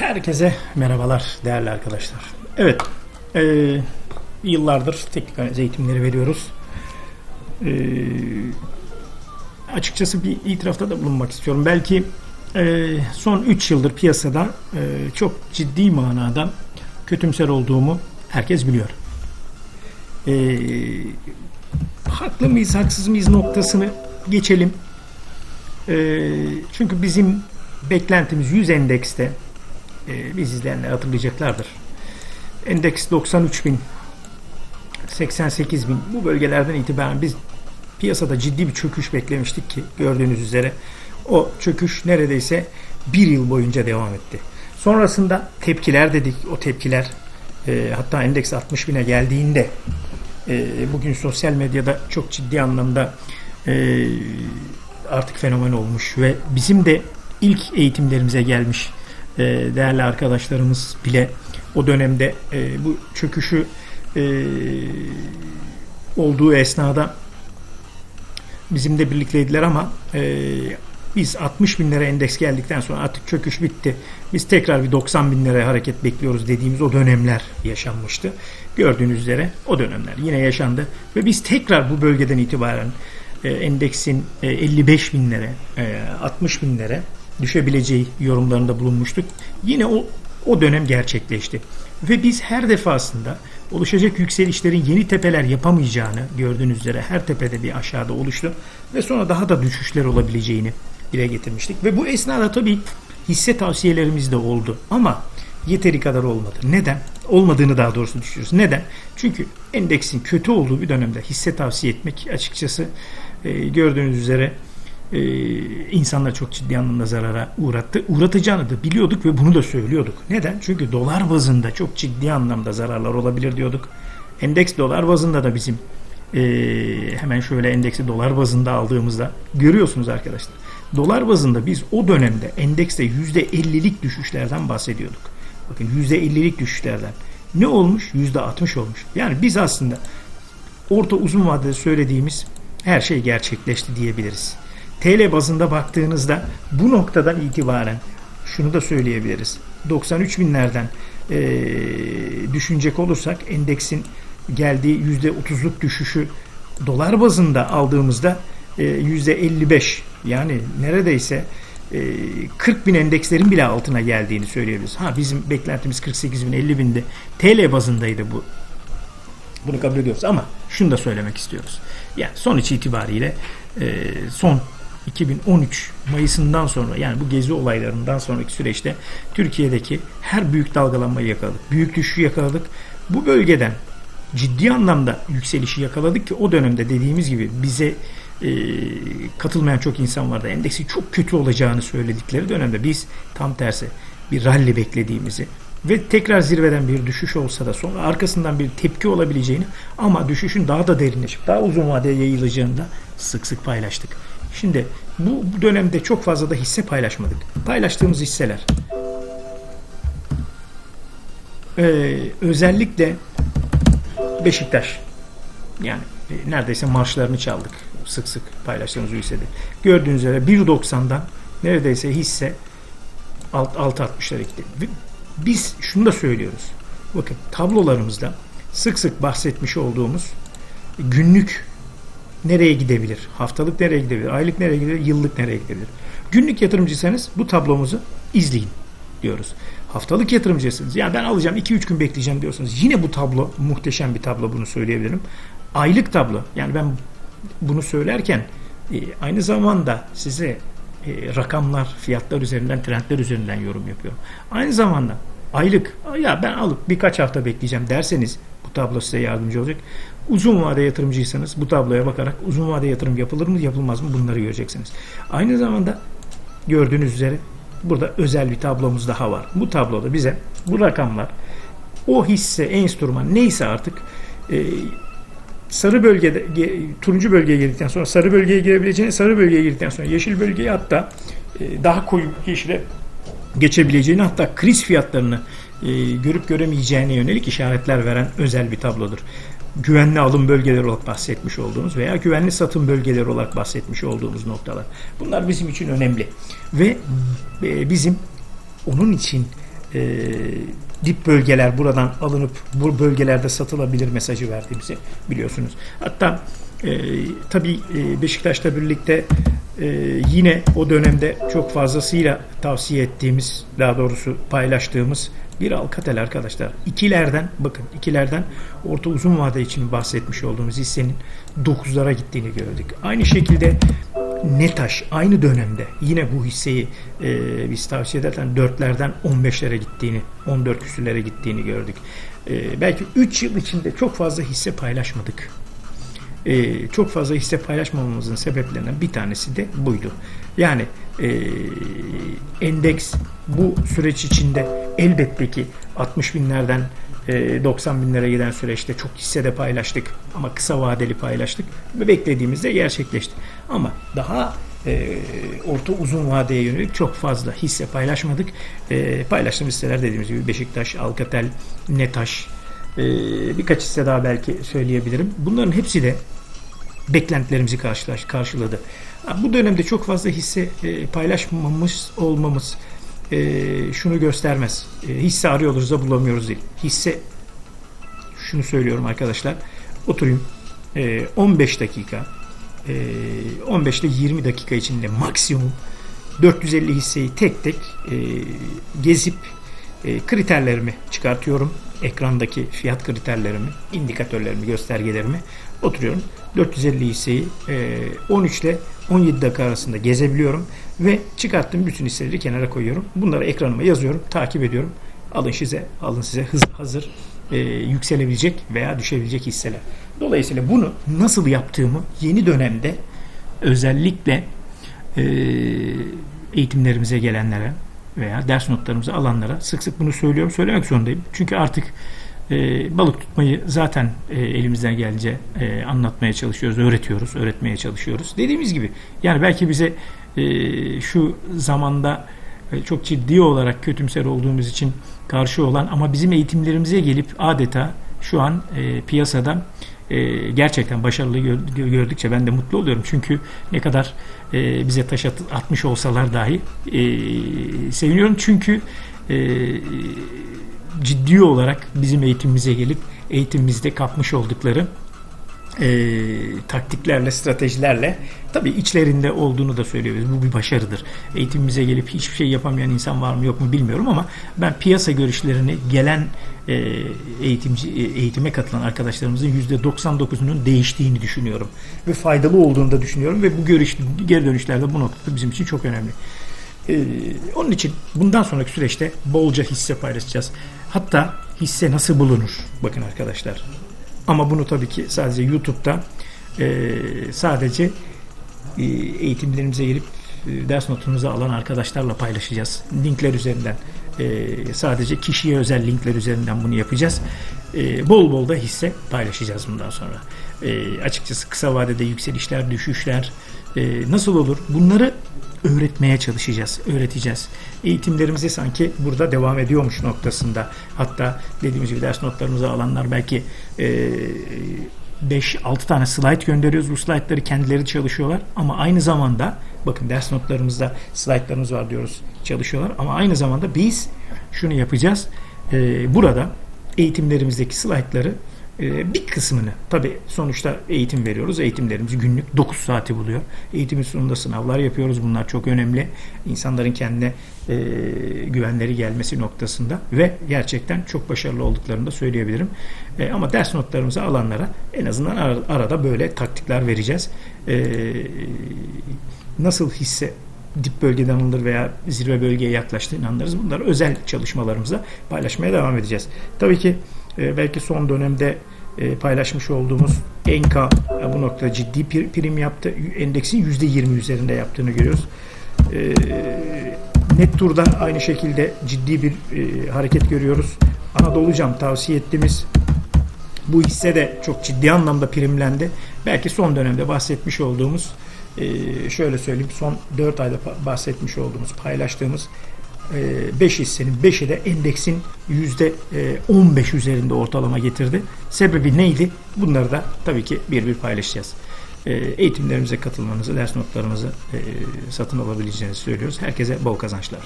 Herkese merhabalar değerli arkadaşlar. Evet, e, yıllardır teknik analiz eğitimleri veriyoruz. E, açıkçası bir itirafta da bulunmak istiyorum. Belki e, son 3 yıldır piyasada e, çok ciddi manada kötümser olduğumu herkes biliyor. E, haklı mıyız, haksız mıyız noktasını geçelim. E, çünkü bizim beklentimiz 100 endekste e, biz izleyenler hatırlayacaklardır. Endeks 93 bin 88 bin bu bölgelerden itibaren biz piyasada ciddi bir çöküş beklemiştik ki gördüğünüz üzere o çöküş neredeyse bir yıl boyunca devam etti. Sonrasında tepkiler dedik. O tepkiler e, hatta endeks 60 bine geldiğinde e, bugün sosyal medyada çok ciddi anlamda e, artık fenomen olmuş ve bizim de ilk eğitimlerimize gelmiş e, değerli arkadaşlarımız bile o dönemde e, bu çöküşü e, olduğu esnada bizimle birlikteydiler ama e, biz 60 bin lira endeks geldikten sonra artık çöküş bitti. Biz tekrar bir 90 bin liraya hareket bekliyoruz dediğimiz o dönemler yaşanmıştı. Gördüğünüz üzere o dönemler yine yaşandı ve biz tekrar bu bölgeden itibaren endeksin e, 55 binlere, e, 60 binlere düşebileceği yorumlarında bulunmuştuk. Yine o o dönem gerçekleşti. Ve biz her defasında oluşacak yükselişlerin yeni tepeler yapamayacağını gördüğünüz üzere her tepede bir aşağıda oluştu ve sonra daha da düşüşler olabileceğini dile getirmiştik. Ve bu esnada tabii hisse tavsiyelerimiz de oldu ama yeteri kadar olmadı. Neden? Olmadığını daha doğrusu düşünüyoruz. Neden? Çünkü endeksin kötü olduğu bir dönemde hisse tavsiye etmek açıkçası e, gördüğünüz üzere e, insanlar çok ciddi anlamda zarara uğrattı. Uğratacağını da biliyorduk ve bunu da söylüyorduk. Neden? Çünkü dolar bazında çok ciddi anlamda zararlar olabilir diyorduk. Endeks dolar bazında da bizim e, hemen şöyle endeksi dolar bazında aldığımızda görüyorsunuz arkadaşlar. Dolar bazında biz o dönemde endekste %50'lik düşüşlerden bahsediyorduk. Bakın %50'lik düşüşlerden. Ne olmuş? %60 olmuş. Yani biz aslında orta uzun vadede söylediğimiz her şey gerçekleşti diyebiliriz. TL bazında baktığınızda bu noktadan itibaren şunu da söyleyebiliriz. 93 binlerden e, düşünecek olursak endeksin geldiği %30'luk düşüşü dolar bazında aldığımızda e, %55 yani neredeyse e, 40 bin endekslerin bile altına geldiğini söyleyebiliriz. Ha bizim beklentimiz 48 bin 50 bindi. TL bazındaydı bu. Bunu kabul ediyoruz ama şunu da söylemek istiyoruz. Yani sonuç itibariyle son 2013 Mayıs'ından sonra yani bu gezi olaylarından sonraki süreçte Türkiye'deki her büyük dalgalanmayı yakaladık. Büyük düşüşü yakaladık. Bu bölgeden ciddi anlamda yükselişi yakaladık ki o dönemde dediğimiz gibi bize e, katılmayan çok insan vardı. Endeksi çok kötü olacağını söyledikleri dönemde biz tam tersi bir rally beklediğimizi ve tekrar zirveden bir düşüş olsa da sonra arkasından bir tepki olabileceğini ama düşüşün daha da derinleşip daha uzun vadeye yayılacağını da sık sık paylaştık. Şimdi bu, dönemde çok fazla da hisse paylaşmadık. Paylaştığımız hisseler ee, özellikle Beşiktaş yani e, neredeyse marşlarını çaldık sık sık paylaştığımız hissede. Gördüğünüz üzere 1.90'dan neredeyse hisse alt, alt 60'lara gitti. Biz şunu da söylüyoruz. Bakın tablolarımızda sık sık bahsetmiş olduğumuz günlük nereye gidebilir? Haftalık nereye gidebilir? Aylık nereye gidebilir? Yıllık nereye gidebilir? Günlük yatırımcıysanız bu tablomuzu izleyin diyoruz. Haftalık yatırımcısınız. Ya ben alacağım 2-3 gün bekleyeceğim diyorsanız yine bu tablo muhteşem bir tablo bunu söyleyebilirim. Aylık tablo. Yani ben bunu söylerken e, aynı zamanda size e, rakamlar, fiyatlar üzerinden, trendler üzerinden yorum yapıyorum. Aynı zamanda aylık ya ben alıp birkaç hafta bekleyeceğim derseniz bu tablo size yardımcı olacak. Uzun vade yatırımcıysanız bu tabloya bakarak uzun vade yatırım yapılır mı yapılmaz mı bunları göreceksiniz. Aynı zamanda gördüğünüz üzere burada özel bir tablomuz daha var. Bu tabloda bize bu rakamlar o hisse, enstrüman neyse artık e, sarı bölgede turuncu bölgeye girdikten sonra sarı bölgeye girebileceğini, sarı bölgeye girdikten sonra yeşil bölgeye hatta e, daha koyu yeşile geçebileceğini hatta kriz fiyatlarını e, görüp göremeyeceğine yönelik işaretler veren özel bir tablodur. Güvenli alım bölgeleri olarak bahsetmiş olduğumuz veya güvenli satım bölgeleri olarak bahsetmiş olduğumuz noktalar. Bunlar bizim için önemli ve e, bizim onun için e, dip bölgeler buradan alınıp bu bölgelerde satılabilir mesajı verdiğimizi biliyorsunuz. Hatta e, tabii e, Beşiktaş'la birlikte e, yine o dönemde çok fazlasıyla tavsiye ettiğimiz, daha doğrusu paylaştığımız bir Alcatel arkadaşlar. İkilerden bakın ikilerden orta uzun vade için bahsetmiş olduğumuz hissenin 9'lara gittiğini gördük. Aynı şekilde Netaş aynı dönemde yine bu hisseyi e, biz tavsiye ederken 4'lerden 15'lere gittiğini, 14 küsürlere gittiğini gördük. E, belki 3 yıl içinde çok fazla hisse paylaşmadık. E, çok fazla hisse paylaşmamamızın sebeplerinden bir tanesi de buydu. Yani e, endeks bu süreç içinde elbette ki 60 binlerden e, 90 binlere giden süreçte çok hissede paylaştık ama kısa vadeli paylaştık ve beklediğimizde gerçekleşti. Ama daha e, orta uzun vadeye yönelik çok fazla hisse paylaşmadık. E, paylaştığımız hisseler dediğimiz gibi Beşiktaş, Alcatel, Netaş, e, birkaç hisse daha belki söyleyebilirim. Bunların hepsi de beklentilerimizi karşıladı. Bu dönemde çok fazla hisse e, paylaşmamız olmamız e, şunu göstermez. E, hisse arıyoruz da bulamıyoruz değil. Hisse şunu söylüyorum arkadaşlar. Oturayım e, 15 dakika e, 15 ile 20 dakika içinde maksimum 450 hisseyi tek tek gezip e, kriterlerimi çıkartıyorum. Ekrandaki fiyat kriterlerimi, indikatörlerimi, göstergelerimi oturuyorum. 450 hisseyi e, 13 ile 17 dakika arasında gezebiliyorum ve çıkarttığım bütün hisseleri kenara koyuyorum. Bunları ekranıma yazıyorum, takip ediyorum. Alın size, alın size hız, hazır e, yükselebilecek veya düşebilecek hisseler. Dolayısıyla bunu nasıl yaptığımı yeni dönemde özellikle e, eğitimlerimize gelenlere veya ders notlarımızı alanlara sık sık bunu söylüyorum. Söylemek zorundayım. Çünkü artık e, balık tutmayı zaten e, elimizden gelince e, anlatmaya çalışıyoruz, öğretiyoruz, öğretmeye çalışıyoruz. Dediğimiz gibi yani belki bize e, şu zamanda e, çok ciddi olarak kötümser olduğumuz için karşı olan ama bizim eğitimlerimize gelip adeta şu an e, piyasada e, gerçekten başarılı gör- gördükçe ben de mutlu oluyorum. Çünkü ne kadar e, bize taş at- atmış olsalar dahi e, seviniyorum. Çünkü e, ciddi olarak bizim eğitimimize gelip eğitimimizde kapmış oldukları e, taktiklerle, stratejilerle tabii içlerinde olduğunu da söylüyoruz. Bu bir başarıdır. Eğitimimize gelip hiçbir şey yapamayan insan var mı yok mu bilmiyorum ama ben piyasa görüşlerini gelen e, eğitimci e, eğitime katılan arkadaşlarımızın %99'unun değiştiğini düşünüyorum ve faydalı olduğunu da düşünüyorum ve bu görüş geri dönüşler de bu noktada bizim için çok önemli. Ee, onun için bundan sonraki süreçte bolca hisse paylaşacağız. Hatta hisse nasıl bulunur? Bakın arkadaşlar. Ama bunu tabii ki sadece YouTube'da e, sadece e, eğitimlerimize girip e, ders notumuzu alan arkadaşlarla paylaşacağız. Linkler üzerinden e, sadece kişiye özel linkler üzerinden bunu yapacağız. E, bol bol da hisse paylaşacağız bundan sonra. E, açıkçası kısa vadede yükselişler, düşüşler e, nasıl olur? Bunları öğretmeye çalışacağız, öğreteceğiz. Eğitimlerimizi sanki burada devam ediyormuş noktasında. Hatta dediğimiz gibi ders notlarımızı alanlar belki e, 5-6 tane slide gönderiyoruz. Bu slaytları kendileri çalışıyorlar ama aynı zamanda bakın ders notlarımızda slaytlarımız var diyoruz çalışıyorlar ama aynı zamanda biz şunu yapacağız. E, burada eğitimlerimizdeki slaytları bir kısmını tabi sonuçta eğitim veriyoruz. Eğitimlerimiz günlük 9 saati buluyor. Eğitimin sonunda sınavlar yapıyoruz. Bunlar çok önemli. İnsanların kendine e, güvenleri gelmesi noktasında ve gerçekten çok başarılı olduklarını da söyleyebilirim. E, ama ders notlarımızı alanlara en azından ar- arada böyle taktikler vereceğiz. E, nasıl hisse dip bölgeden alınır veya zirve bölgeye yaklaştığını anlarız. Bunları özel çalışmalarımızda paylaşmaya devam edeceğiz. Tabii ki e, belki son dönemde e, paylaşmış olduğumuz Enka e, bu noktada ciddi prim yaptı. Endeksin %20 üzerinde yaptığını görüyoruz. E, Nettur'da aynı şekilde ciddi bir hareket görüyoruz. Anadolu Cam tavsiye ettiğimiz bu hisse de çok ciddi anlamda primlendi. Belki son dönemde bahsetmiş olduğumuz şöyle söyleyeyim son 4 ayda bahsetmiş olduğumuz paylaştığımız 5 hissenin 5'i de endeksin %15 üzerinde ortalama getirdi. Sebebi neydi? Bunları da tabii ki bir bir paylaşacağız. E, Eğitimlerimize katılmanızı, ders notlarımızı e, satın alabileceğinizi söylüyoruz. Herkese bol kazançlar.